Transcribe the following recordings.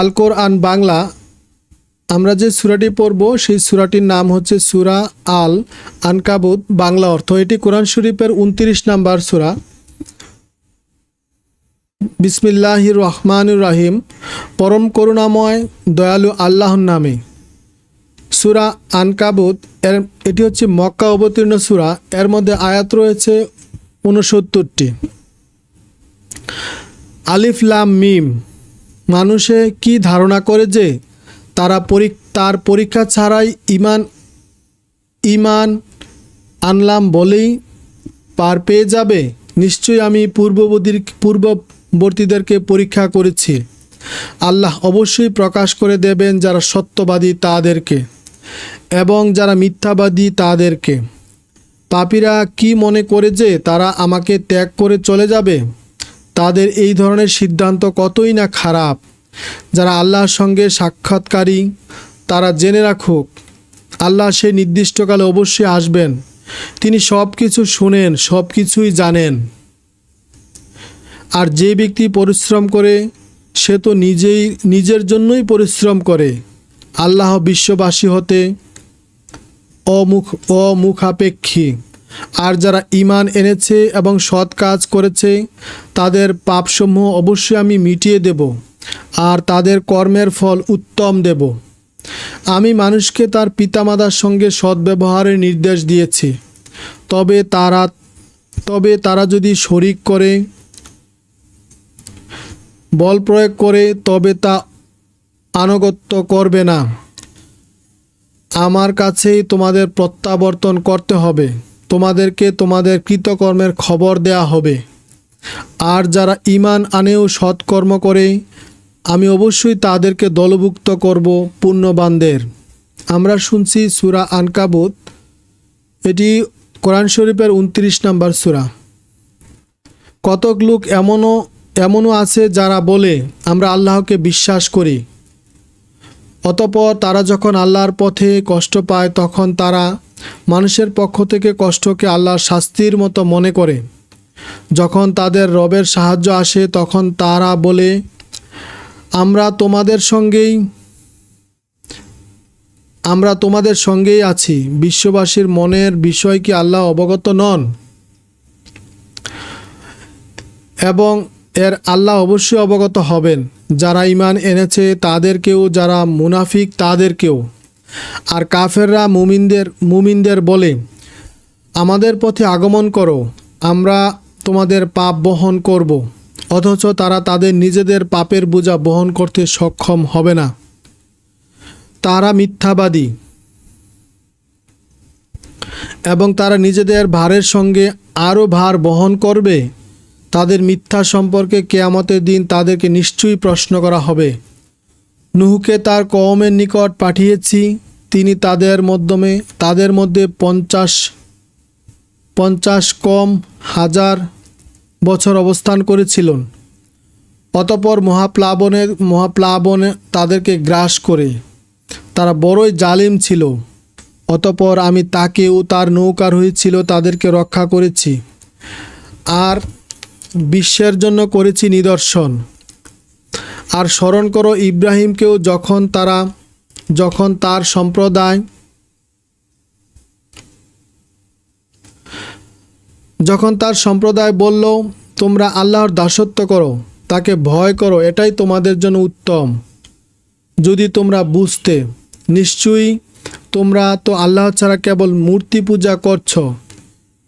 আল আন বাংলা, আমরা যে সুরাটি পড়ব, সেই সুরাটির নাম হচ্ছে সুরা আল আনকাবুত, বাংলা অর্থ। এটি কোরআন শরীফের উনত্রিশ নাম্বার সুরা। বিসমিল্লাহির রহমানুর রাহিম। পরম করুণাময়, দয়ালু আল্লাহর নামে। সুরা আনকাবুত, এর, এটি হচ্ছে মক্কা অবতীর্ণ সুরা। এর মধ্যে আয়াত রয়েছে উনসত্তরটি আলিফ লাম মিম। মানুষে কি ধারণা করে যে তারা তার পরীক্ষা ছাড়াই ইমান ইমান আনলাম বলেই পার পেয়ে যাবে? নিশ্চয়ই আমি পূর্ববর্তীর পূর্ববর্তীদেরকে পরীক্ষা করেছি। আল্লাহ অবশ্যই প্রকাশ করে দেবেন যারা সত্যবাদী তাদেরকে এবং যারা মিথ্যাবাদী তাদেরকে। পাপীরা কি মনে করে যে তারা আমাকে ত্যাগ করে চলে যাবে? তাদের এই ধরনের সিদ্ধান্ত কতই না খারাপ। যারা আল্লাহর সঙ্গে সাক্ষাৎকারী, তারা জেনে রাখুক, আল্লাহ সেই নির্দিষ্টকালে অবশ্যই আসবেন। তিনি সব কিছু শুনেন সব কিছুই জানেন। আর যে ব্যক্তি পরিশ্রম করে, সে তো নিজেই, নিজের জন্যই পরিশ্রম করে। আল্লাহ বিশ্ববাসী হতে অমুখ, অমুখাপেক্ষী। আর যারা ইমান এনেছে এবং সৎ কাজ করেছে, তাদের পাপসমূহ অবশ্যই আমি মিটিয়ে দেব, আর তাদের কর্মের ফল উত্তম দেব। আমি মানুষকে তার পিতামাতার সঙ্গে সদ্ব্যবহারের নির্দেশ দিয়েছি। তবে তারা তবে তারা যদি শরিক করে, বল প্রয়োগ করে, তবে তা আনুগত্য করবে না। আমার কাছেই তোমাদের প্রত্যাবর্তন করতে হবে। তোমাদেরকে তোমাদের কৃতকর্মের খবর দেয়া হবে। আর যারা ইমান আনেও সৎকর্ম করে, আমি অবশ্যই তাদেরকে দলভুক্ত করব পুণ্যবানদের। আমরা শুনছি সুরা আনকাবুত। এটি কোরআন শরীফের উনত্রিশ নম্বর সুরা। কতক লোক এমনও এমনও আছে যারা বলে, আমরা আল্লাহকে বিশ্বাস করি। অতপর তারা যখন আল্লাহর পথে কষ্ট পায়, তখন তারা মানুষের পক্ষ থেকে কষ্টকে আল্লাহর শাস্তির মতো মনে করে। যখন তাদের রবের সাহায্য আসে, তখন তারা বলে, আমরা তোমাদের সঙ্গেই, আমরা তোমাদের সঙ্গেই আছি। বিশ্ববাসীর মনের বিষয় কি আল্লাহ অবগত নন? এবং এর আল্লাহ অবশ্যই অবগত হবেন। যারা ইমান এনেছে, তাদেরকেও, যারা মুনাফিক, তাদেরকেও। আর কাফেররা মুমিনদের মুমিনদের বলে, আমাদের পথে আগমন করো, আমরা তোমাদের পাপ বহন করব। অথচ তারা তাদের নিজেদের পাপের বোঝা বহন করতে সক্ষম হবে না। তারা মিথ্যাবাদী এবং তারা নিজেদের ভারের সঙ্গে আরও ভার বহন করবে। তাদের মিথ্যা সম্পর্কে কেয়ামতের দিন তাদেরকে নিশ্চয়ই প্রশ্ন করা হবে। নুহুকে তার কওমের নিকট পাঠিয়েছি। তিনি তাদের মাধ্যমে, তাদের মধ্যে পঞ্চাশ পঞ্চাশ কম হাজার বছর অবস্থান করেছিলেন। অতপর মহাপ্লাবনের মহাপ্লাবনে তাদেরকে গ্রাস করে। তারা বড়ই জালিম ছিল। অতপর আমি তাকেও তার নৌকার হয়েছিল তাদেরকে রক্ষা করেছি। আর বিশ্বের জন্য করেছি নিদর্শন। আর স্মরণ করো ইব্রাহিমকেও যখন তারা, যখন তার সম্প্রদায়, যখন তার সম্প্রদায় বলল, তোমরা আল্লাহর দাসত্ব করো, তাকে ভয় করো, এটাই তোমাদের জন্য উত্তম। যদি তোমরা বুঝতে, নিশ্চয়ই তোমরা তো আল্লাহ ছাড়া কেবল মূর্তি পূজা করছ,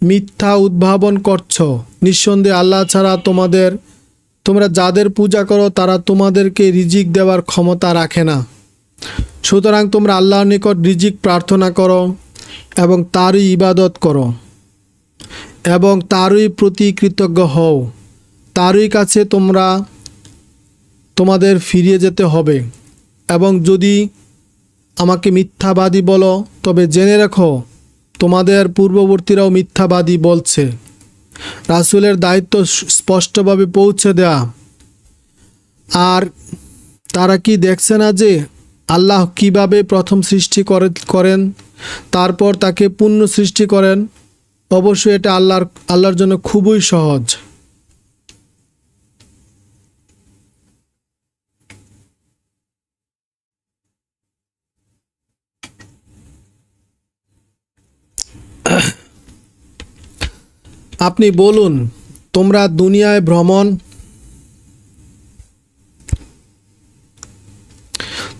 মিথ্যা উদ্ভাবন করছ। নিঃসন্দেহে আল্লাহ ছাড়া তোমাদের তোমরা যাদের পূজা করো, তারা তোমাদেরকে রিজিক দেওয়ার ক্ষমতা রাখে না। সুতরাং তোমরা আল্লাহর নিকট রিজিক প্রার্থনা করো এবং তারই ইবাদত করো এবং তারই প্রতি কৃতজ্ঞ হও। তারই কাছে তোমরা তোমাদের ফিরিয়ে যেতে হবে এবং যদি আমাকে মিথ্যাবাদী বলো, তবে জেনে রেখো, তোমাদের পূর্ববর্তীরাও মিথ্যাবাদী বলছে। রাসুলের দায়িত্ব স্পষ্টভাবে পৌঁছে দেয়া। আর তারা কি দেখছে না যে আল্লাহ কীভাবে প্রথম সৃষ্টি করে করেন, তারপর তাকে পূর্ণ সৃষ্টি করেন? অবশ্যই এটা আল্লাহর আল্লাহর জন্য খুবই সহজ। আপনি বলুন, তোমরা দুনিয়ায় ভ্রমণ,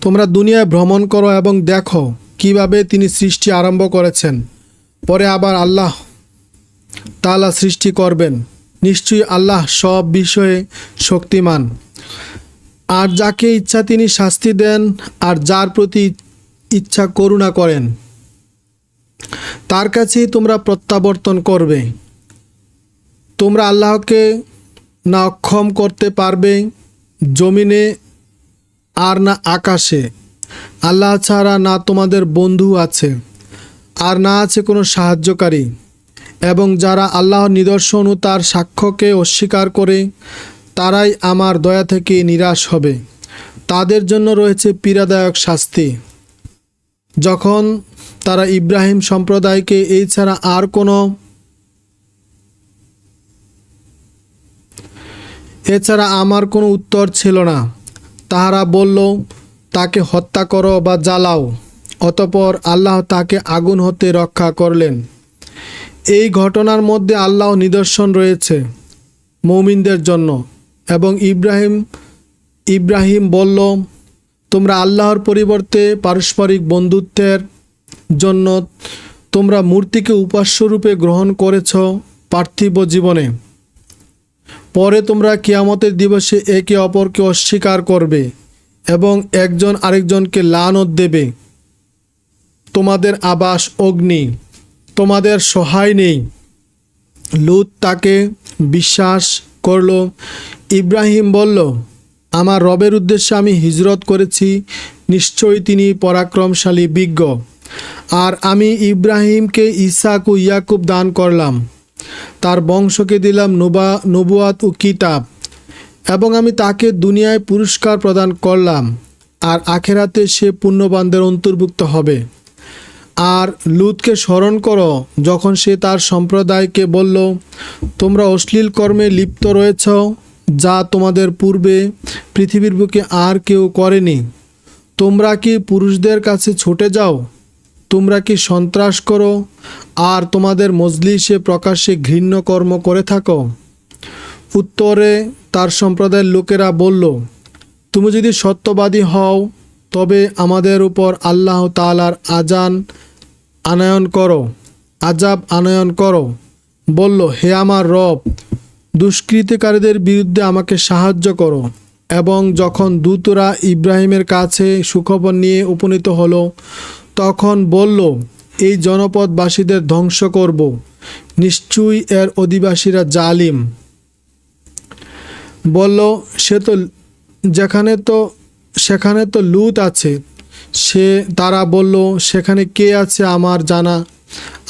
তোমরা দুনিয়ায় ভ্রমণ করো এবং দেখো কীভাবে তিনি সৃষ্টি আরম্ভ করেছেন। পরে আবার আল্লাহ তালা সৃষ্টি করবেন। নিশ্চয়ই আল্লাহ সব বিষয়ে শক্তিমান। আর যাকে ইচ্ছা তিনি শাস্তি দেন, আর যার প্রতি ইচ্ছা করুণা করেন, তার কাছেই তোমরা প্রত্যাবর্তন করবে। তোমরা আল্লাহকে না অক্ষম করতে পারবে জমিনে আর না আকাশে। আল্লাহ ছাড়া না তোমাদের বন্ধু আছে আর না আছে কোনো সাহায্যকারী। এবং যারা আল্লাহর নিদর্শন ও তার সাক্ষ্যকে অস্বীকার করে, তারাই আমার দয়া থেকে নিরাশ হবে। তাদের জন্য রয়েছে পীড়াদায়ক শাস্তি। যখন তারা ইব্রাহিম সম্প্রদায়কে এই ছাড়া আর কোনো এছাড়া আমার কোনো উত্তর ছিল না। তাহারা বলল, তাকে হত্যা করো বা জ্বালাও। অতপর আল্লাহ তাকে আগুন হতে রক্ষা করলেন। এই ঘটনার মধ্যে আল্লাহ নিদর্শন রয়েছে মৌমিনদের জন্য এবং ইব্রাহিম ইব্রাহিম বলল, তোমরা আল্লাহর পরিবর্তে পারস্পরিক বন্ধুত্বের জন্য তোমরা মূর্তিকে উপাস্যরূপে গ্রহণ করেছ পার্থিব জীবনে। পরে তোমরা কিয়ামতের দিবসে একে অপরকে অস্বীকার করবে এবং একজন আরেকজনকে লানত দেবে। তোমাদের আবাস অগ্নি, তোমাদের সহায় নেই। লুত তাকে বিশ্বাস করল। ইব্রাহিম বলল, আমার রবের উদ্দেশ্যে আমি হিজরত করেছি, নিশ্চয়ই তিনি পরাক্রমশালী বিজ্ঞ। আর আমি ইব্রাহিমকে ইসাক ও ইয়াকুব দান করলাম। তার বংশকে দিলাম নোবা, নবুয়াত ও কিতাব এবং আমি তাকে দুনিয়ায় পুরস্কার প্রদান করলাম, আর আখেরাতে সে পুণ্যবানদের অন্তর্ভুক্ত হবে। আর লুতকে স্মরণ করো, যখন সে তার সম্প্রদায়কে বলল, তোমরা অশ্লীল কর্মে লিপ্ত রয়েছ, যা তোমাদের পূর্বে পৃথিবীর বুকে আর কেউ করেনি। তোমরা কি পুরুষদের কাছে ছুটে যাও? তোমরা কি সন্ত্রাস করো? আর তোমাদের মজলিসে প্রকাশ্যে ঘৃণ্য কর্ম করে থাকো? উত্তরে তার সম্প্রদায়ের লোকেরা বলল, তুমি যদি সত্যবাদী হও, তবে আমাদের উপর আল্লাহ তালার আজান আনয়ন করো আজাব আনয়ন করো। বলল, হে আমার রব, দুষ্কৃতিকারীদের বিরুদ্ধে আমাকে সাহায্য করো। এবং যখন দূতরা ইব্রাহিমের কাছে সুখবর নিয়ে উপনীত হলো তখন বলল, এই জনপদবাসীদের ধ্বংস করব। নিশ্চয়ই এর অধিবাসীরা জালিম। বলল, সে তো, যেখানে তো, সেখানে তো লুত আছে। সে, তারা বলল, সেখানে কে আছে আমার জানা?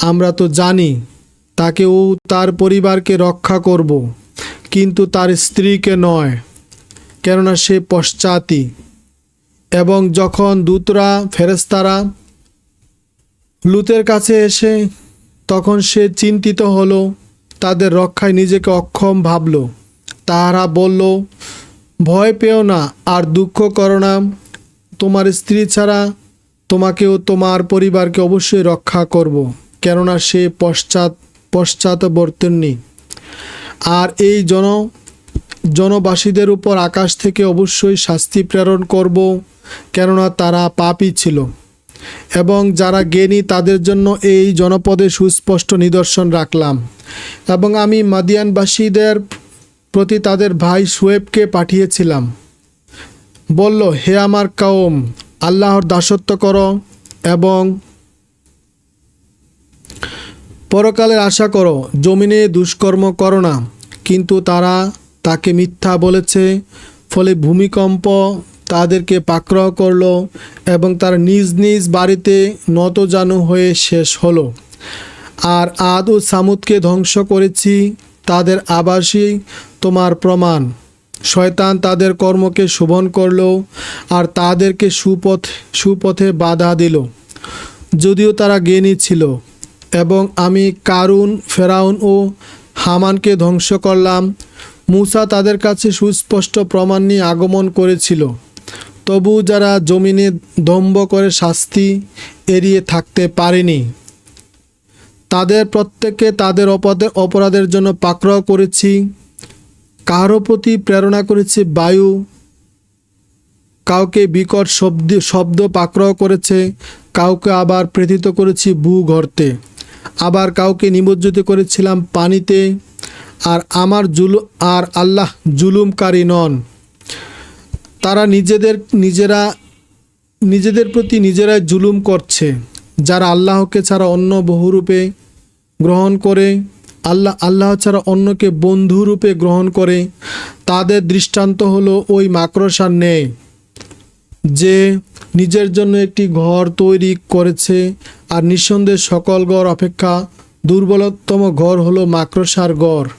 আমরা তো জানি। তাকে ও তার পরিবারকে রক্ষা করব। কিন্তু তার স্ত্রীকে নয়। কেননা সে পশ্চাতি। এবং যখন দূতরা ফেরেস্তারা লুতের কাছে এসে তখন সে চিন্তিত হলো, তাদের রক্ষায় নিজেকে অক্ষম ভাবল। তাহারা বলল, ভয় পেও না আর দুঃখ করো না। তোমার স্ত্রী ছাড়া তোমাকেও তোমার পরিবারকে অবশ্যই রক্ষা করব, কেননা সে পশ্চাৎ, পশ্চাৎবর্তনী। আর এই জন, জনবাসীদের উপর আকাশ থেকে অবশ্যই শাস্তি প্রেরণ করব, কেননা তারা পাপই ছিল। এবং যারা জ্ঞানী তাদের জন্য এই জনপদে সুস্পষ্ট নিদর্শন রাখলাম। এবং আমি মাদিয়ানবাসীদের প্রতি তাদের ভাই সুয়েবকে পাঠিয়েছিলাম। বলল, হে আমার কাউম, আল্লাহর দাসত্ব করো এবং পরকালের আশা করো, জমিনে দুষ্কর্ম করো না। কিন্তু তারা তাকে মিথ্যা বলেছে, ফলে ভূমিকম্প তাদেরকে পাকড়াও করল এবং তার নিজ নিজ বাড়িতে নতজানু হয়ে শেষ হলো। আর আদ ও সামুদকে ধ্বংস করেছি, তাদের আবাসই তোমার প্রমাণ। শয়তান তাদের কর্মকে শোভন করল আর তাদেরকে সুপথ, সুপথে বাধা দিল। যদিও তারা জ্ঞানী ছিল এবং আমি কারুন, ফেরাউন ও হামানকে ধ্বংস করলাম, মূসা তাদের কাছে সুস্পষ্ট প্রমাণ নিয়ে আগমন করেছিল। তবু যারা জমিনে দম্ভ করে শাস্তি এড়িয়ে থাকতে পারেনি, তাদের প্রত্যেককে তাদের অপরাধের অপরাধের জন্য পাকড়াও করেছি, কারও প্রতি প্রেরণা করেছি বায়ু, কাউকে বিকট শব্দ শব্দ পাকড়াও করেছে, কাউকে আবার প্রেরিত করেছি ভূগর্তে আবার কাউকে নিমজ্জিত করেছিলাম পানিতে, আর আমার জুলু, আর আল্লাহ জুলুমকারী নন। তারা নিজেদের, নিজেরা, নিজেদের প্রতি নিজেরাই জুলুম করছে, যারা আল্লাহকে ছাড়া অন্য বহুরূপে গ্রহণ করে, আল্লাহ আল্লাহ ছাড়া অন্যকে বন্ধুরূপে গ্রহণ করে, তাদের দৃষ্টান্ত হলো ওই মাকড়সার ন্যায়, যে নিজের জন্য একটি ঘর তৈরি করেছে, আর নিঃসন্দেহে সকল ঘর অপেক্ষা দুর্বলতম ঘর হলো মাকড়সার গড়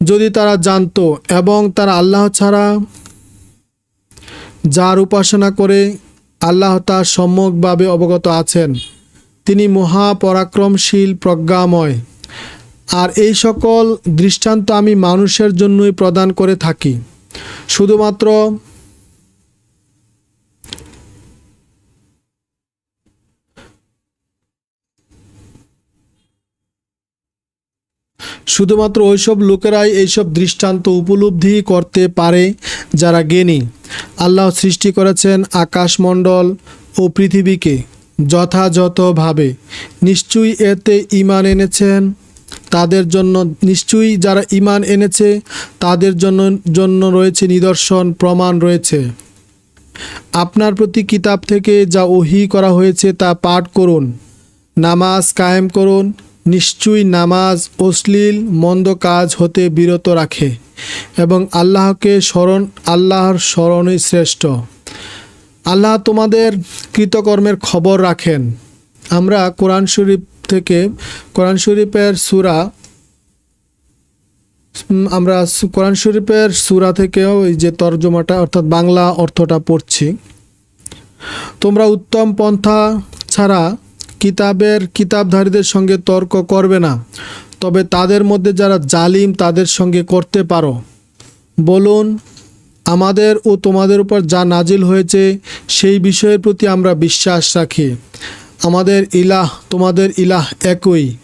যদি তারা জানতো এবং তারা আল্লাহ ছাড়া যার উপাসনা করে আল্লাহ তার সম্যকভাবে অবগত আছেন। তিনি মহাপরাক্রমশীল, প্রজ্ঞাময়। আর এই সকল দৃষ্টান্ত আমি মানুষের জন্যই প্রদান করে থাকি। শুধুমাত্র শুধুমাত্র ওইসব লোকেরাই এইসব দৃষ্টান্ত উপলব্ধি করতে পারে যারা জ্ঞানী। আল্লাহ সৃষ্টি করেছেন আকাশমণ্ডল ও পৃথিবীকে যথাযথভাবে। নিশ্চয়ই এতে ইমান এনেছেন, তাদের জন্য, নিশ্চয়ই যারা ইমান এনেছে, তাদের জন্য জন্য রয়েছে নিদর্শন, প্রমাণ রয়েছে। আপনার প্রতি কিতাব থেকে যা ওহি করা হয়েছে তা পাঠ করুন, নামাজ কায়েম করুন, নিশ্চয়ই নামাজ অশ্লীল, মন্দ কাজ হতে বিরত রাখে। এবং আল্লাহকে স্মরণ, আল্লাহর স্মরণই শ্রেষ্ঠ। আল্লাহ তোমাদের কৃতকর্মের খবর রাখেন। আমরা কোরআন শরীফ থেকে, কোরআন শরীফের সুরা আমরা কোরআন শরীফের সুরা থেকেও ওই যে তর্জমাটা, অর্থাৎ বাংলা অর্থটা পড়ছি। তোমরা উত্তম পন্থা ছাড়া কিতাবের কিতাবধারীদের সঙ্গে তর্ক করবে না। তবে তাদের মধ্যে যারা জালিম তাদের সঙ্গে করতে পারো। বলুন, আমাদের ও তোমাদের উপর যা নাজিল হয়েছে, সেই বিষয়ের প্রতি আমরা বিশ্বাস রাখি। আমাদের ইলাহ তোমাদের ইলাহ একই।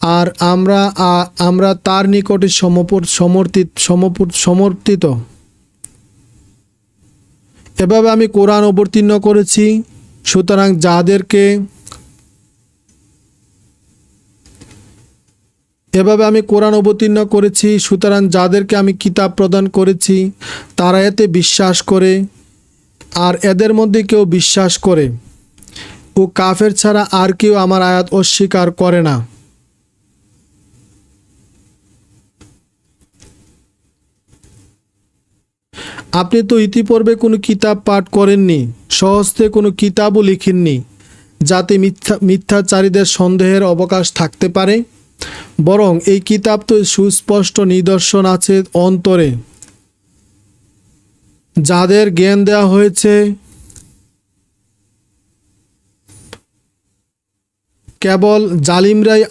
আর আমরা আমরা তার নিকটে সমপর, সমর্থিত। এভাবে আমি কোরআন অবতীর্ণ করেছি, সুতরাং যাদেরকে এভাবে আমি কোরআন অবতীর্ণ করেছি, সুতরাং যাদেরকে আমি কিতাব প্রদান করেছি, তারা এতে বিশ্বাস করে, আর এদের মধ্যে কেউ বিশ্বাস করে। ও কাফের ছাড়া আর কেউ আমার আয়াত অস্বীকার করে না। আপনি তো ইতিপূর্বে কোনো কিতাব পাঠ করেননি সহস্তে কোনো কিতাবও লিখেননি, যাতে মিথ্যা মিথ্যাচারীদের সন্দেহের অবকাশ থাকতে পারে। বরং এই কিতাব তো সুস্পষ্ট নিদর্শন আছে অন্তরে। যাদের জ্ঞান দেওয়া হয়েছে, কেবল জালিমরাই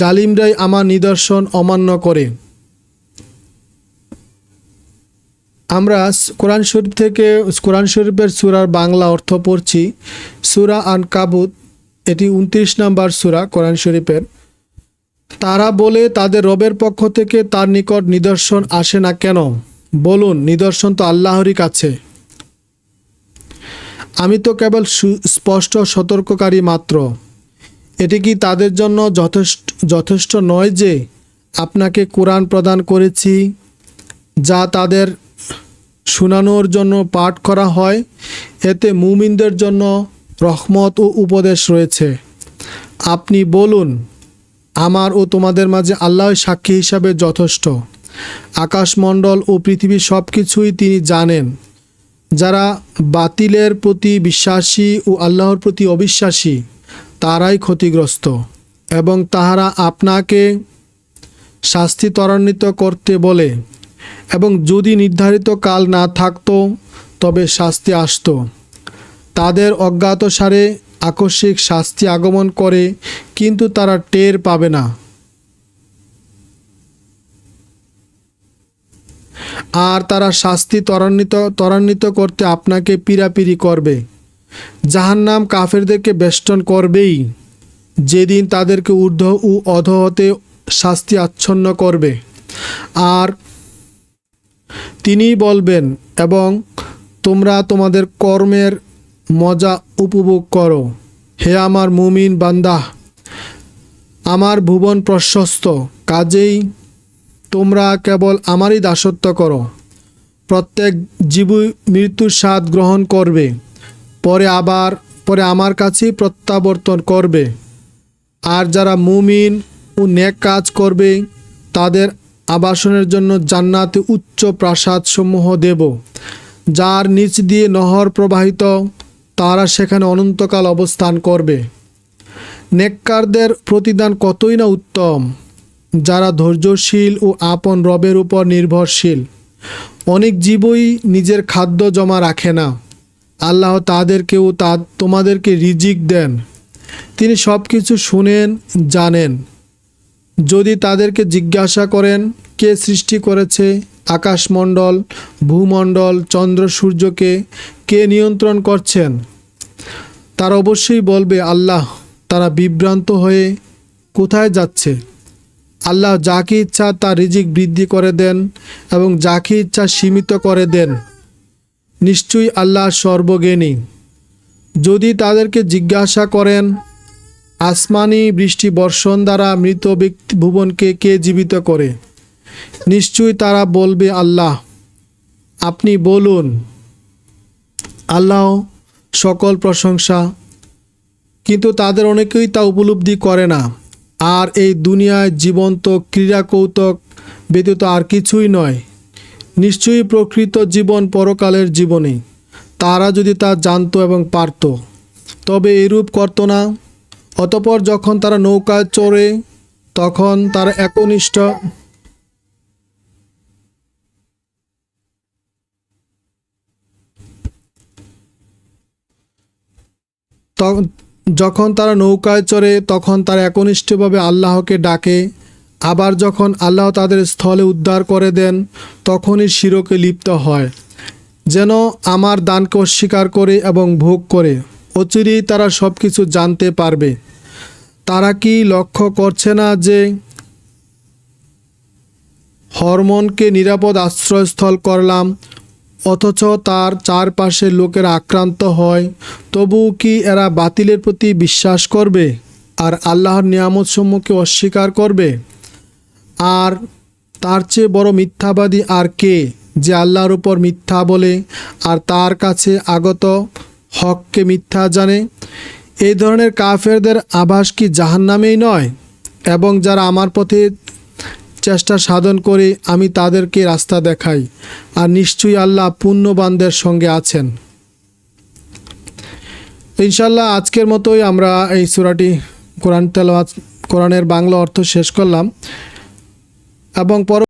জালিমরাই আমার নিদর্শন অমান্য করে। আমরা কোরআন শরীফ থেকে, কোরআন শরীফের সুরার বাংলা অর্থ পড়ছি। সুরা আন কাবুত এটি উনত্রিশ নম্বর সুরা কোরআন শরীফের। তারা বলে, তাদের রবের পক্ষ থেকে তার নিকট নিদর্শন আসে না কেন? বলুন, নিদর্শন তো আল্লাহরই কাছে। আমি তো কেবল স্পষ্ট সতর্ককারী মাত্র। এটি কি তাদের জন্য যথেষ্ট যথেষ্ট নয় যে আপনাকে কোরআন প্রদান করেছি, যা তাদের শোনানোর জন্য পাঠ করা হয়? এতে মুমিনদের জন্য রহমত ও উপদেশ রয়েছে। আপনি বলুন আমার ও তোমাদের মাঝে আল্লাহ সাক্ষী হিসাবে যথেষ্ট। আকাশমণ্ডল ও পৃথিবী সব কিছুই তিনি জানেন। যারা বাতিলের প্রতি বিশ্বাসী ও আল্লাহর প্রতি অবিশ্বাসী, তারাই ক্ষতিগ্রস্ত এবং তাহারা আপনাকে শাস্তি ত্বরান্বিত করতে বলে এবং যদি নির্ধারিত কাল না থাকতো, তবে শাস্তি আসতো। তাদের অজ্ঞাতসারে আকস্মিক শাস্তি আগমন করে, কিন্তু তারা টের পাবে না। আর তারা শাস্তি ত্বরান্বিত ত্বরান্বিত করতে আপনাকে পিরাপিরি করবে। জাহান্নাম কাফেরদেরকে বেষ্টন করবেই, যেদিন তাদেরকে ঊর্ধ্ব ও অধ হতে শাস্তি আচ্ছন্ন করবে। আর তিনি বলবেন, এবং তোমরা তোমাদের কর্মের মজা উপভোগ করো। হে আমার মুমিন বান্দা, আমার ভুবন প্রশস্ত, কাজেই তোমরা কেবল আমারই দাসত্ব করো। প্রত্যেক জীব মৃত্যুর স্বাদ গ্রহণ করবে, পরে আবার, পরে আমার কাছেই প্রত্যাবর্তন করবে। আর যারা মুমিন ও নেক কাজ করবে, তাদের আবাসনের জন্য জান্নাতে উচ্চ প্রাসাদসমূহ দেব, যার নিচ দিয়ে নহর প্রবাহিত তারা সেখানে অনন্তকাল অবস্থান করবে। নেককারদের প্রতিদান কতই না উত্তম, যারা ধৈর্যশীল ও আপন রবের উপর নির্ভরশীল। অনেক জীবই নিজের খাদ্য জমা রাখে না। আল্লাহ তাদেরকেও তা তোমাদেরকে রিজিক দেন। তিনি সব কিছু শুনেন, জানেন। যদি তাদেরকে জিজ্ঞাসা করেন, কে সৃষ্টি করেছে আকাশমণ্ডল, ভূমণ্ডল, চন্দ্র, সূর্যকে কে নিয়ন্ত্রণ করছেন? তারা অবশ্যই বলবে, আল্লাহ, তারা বিভ্রান্ত হয়ে কোথায় যাচ্ছে? আল্লাহ যাকে ইচ্ছা তার রিজিক বৃদ্ধি করে দেন এবং যাকে ইচ্ছা সীমিত করে দেন। নিশ্চয়ই আল্লাহ সর্বজ্ঞানী। যদি তাদেরকে জিজ্ঞাসা করেন, আসমানি বৃষ্টি বর্ষণ দ্বারা মৃত ব্যক্তি ভুবনকে কে জীবিত করে? নিশ্চয়ই তারা বলবে আল্লাহ, আপনি বলুন। আল্লাহ সকল প্রশংসা, কিন্তু তাদের অনেকেই তা উপলব্ধি করে না। আর এই দুনিয়ায় জীবন্ত ক্রীড়া কৌতুক ব্যতীত আর কিছুই নয়। নিশ্চয়ই প্রকৃত জীবন পরকালের জীবনে। তারা যদি তা জানতো এবং পারত, তবে এরূপ করত না। অতপর যখন তারা নৌকায় চড়ে, তখন তারা একনিষ্ঠ যখন তারা নৌকায় চড়ে, তখন তারা একনিষ্ঠভাবে আল্লাহকে ডাকে। আবার যখন আল্লাহ তাদের স্থলে উদ্ধার করে দেন, তখনই শিরকে লিপ্ত হয়। যেন আমার দানকে অস্বীকার করে এবং ভোগ করে। অচিরেই তারা সব কিছু জানতে পারবে। তারা কি লক্ষ্য করছে না যে, হরমোনকে নিরাপদ আশ্রয়স্থল করলাম অথচ তার চারপাশের লোকেরা আক্রান্ত হয়। তবুও কি এরা বাতিলের প্রতি বিশ্বাস করবে? আর আল্লাহর নিয়ামত সম্মুখে অস্বীকার করবে? আর তার চেয়ে বড় মিথ্যাবাদী আর কে যে আল্লাহর উপর মিথ্যা বলে আর তার কাছে আগত হককে মিথ্যা জানে? এই ধরনের কাফেরদের আভাস কি জাহান্নামেই নয়? এবং যারা আমার পথে চেষ্টা সাধন করে আমি তাদেরকে রাস্তা দেখাই, আর নিশ্চয়ই আল্লাহ পুণ্যবানদের সঙ্গে আছেন। ইনশাল্লাহ আজকের মতোই আমরা এই সুরাটি কোরআন তেলাওয়াত, কোরআনের বাংলা অর্থ শেষ করলাম। এবং পর